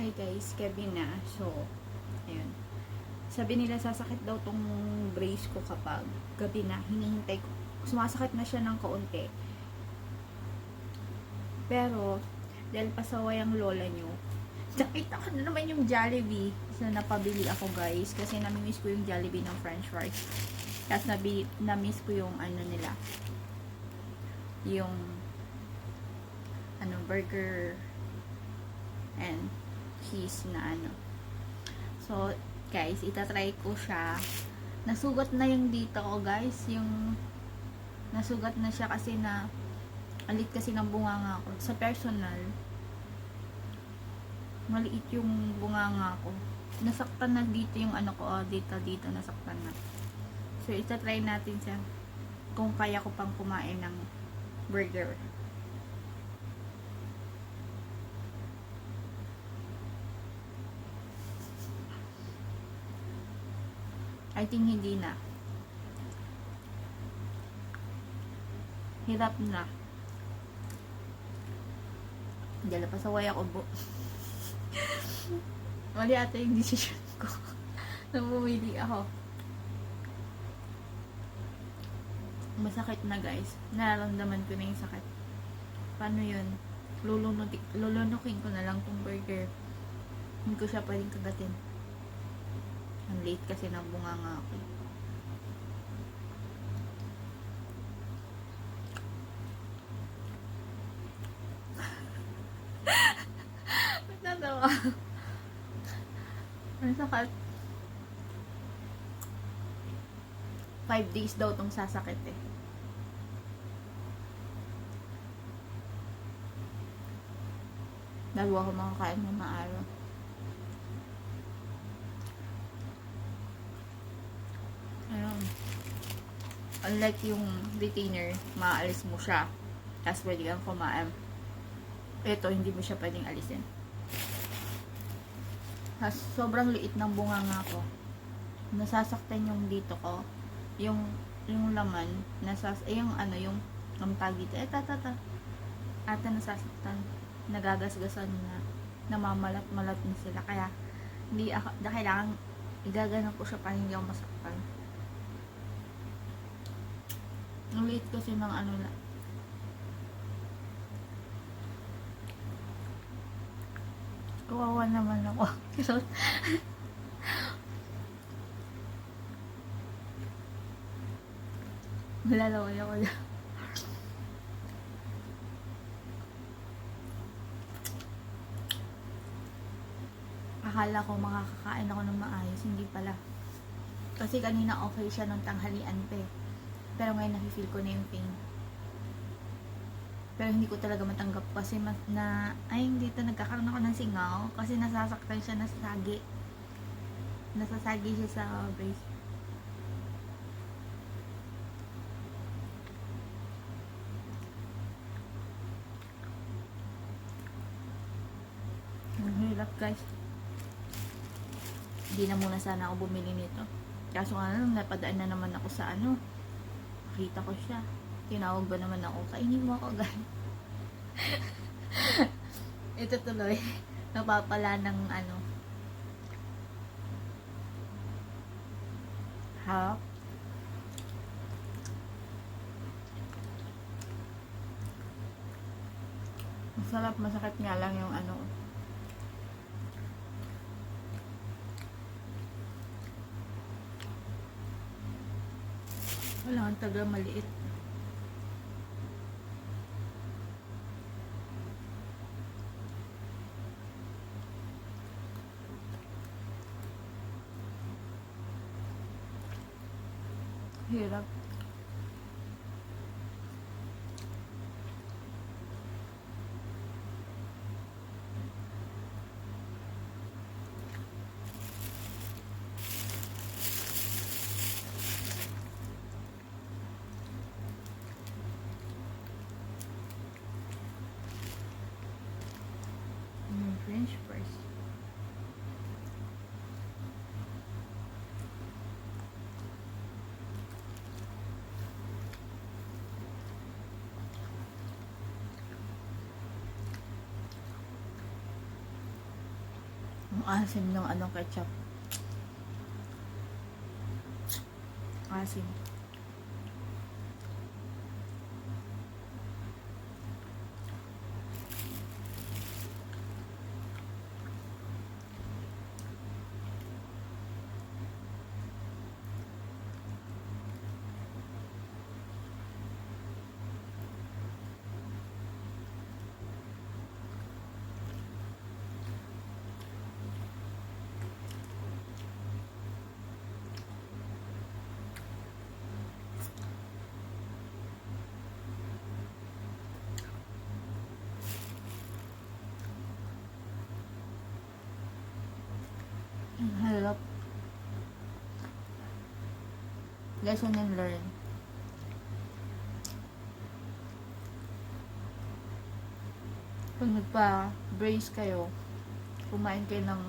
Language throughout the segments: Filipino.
Hi guys, Kevin na. So, ayun. Sabi nila sasakit daw tong brace ko kapag gabi na. Hinihintay ko. Sumasakit na siya ng kaunti. Pero, dahil pasaway ang lola nyo, nakita ko na naman yung Jollibee. So, napabili ako guys. Kasi namimiss ko yung Jollibee ng french fries. Tapos, nabi, namiss ko yung ano nila. Yung ano, burger and cheese na ano. So, guys, itatry ko siya. Nasugat na yung dito ko, guys. Yung nasugat na siya kasi na alit kasi ng bunganga ko. Sa personal, maliit yung bunganga ko. Nasaktan na dito yung ano ko, oh, dito, dito, nasaktan na. So, itatry natin siya kung kaya ko pang kumain ng burger. I think hindi na. Hirap na. Dala pa sa waya ko bu. Mali ata yung decision ko. Nang ako. Masakit na guys. Nararamdaman ko na yung sakit. Paano yun? Lulunutik, lulunukin ko na lang tong burger. Hindi ko siya pwedeng kagatin. Ang late kasi ng bunga nga ako. Natawa. Ang sakit. Five days daw tong sasakit eh. Bago ako makakain ng maaraw. Ayun. Unlike yung retainer, maalis mo siya. Tapos pwede kang kumain. Ito, hindi mo siya pwedeng alisin. Tapos sobrang liit ng bunga nga ko. Nasasaktan yung dito ko. Yung yung laman, nasas eh, yung ano, yung ang tag dito. Eh, tata, tata. Ata nasasaktan. Nagagasgasan na. Namamalat-malat na sila. Kaya, hindi ako, na kailangan igaganan ko siya para hindi ako masaktan. Ang liit kasi ng ano na. Kawawa naman ako. Malalaway ako na. Akala ko makakakain ako ng maayos, hindi pala. Kasi kanina okay siya nung tanghalian pa eh. Pero ngayon nafe-feel ko na yung pain. Pero hindi ko talaga matanggap kasi mas na ay dito nagkakaroon ako ng singaw kasi nasasaktan siya nasasagi. Nasasagi siya sa brace. Ang hirap guys. Hindi na muna sana ako bumili nito. Kaso nga lang, napadaan na naman ako sa ano. Nakita ko siya. Tinawag ba naman ako, kainin mo ako, guys. Ito tuloy. Napapala ng ano. Ha? Masarap, masakit nga lang yung ano. Wala ang taga maliit. Hirap. Mm, French fries. Ang asim ng ano ketchup. Asim. Ang halap. Lesson and learn. Kung nagpa-brace kayo, kumain kayo ng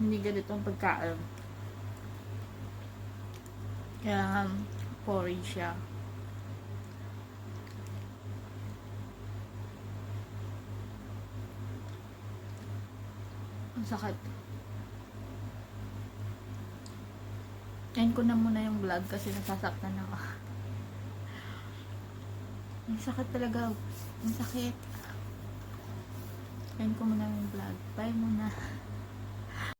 hindi ganitong pagkain. Kailangan porridge siya. Ang sakit. End ko na muna yung vlog kasi nasasaktan ako. Ang sakit talaga. Ang sakit. End ko muna yung vlog. Bye muna.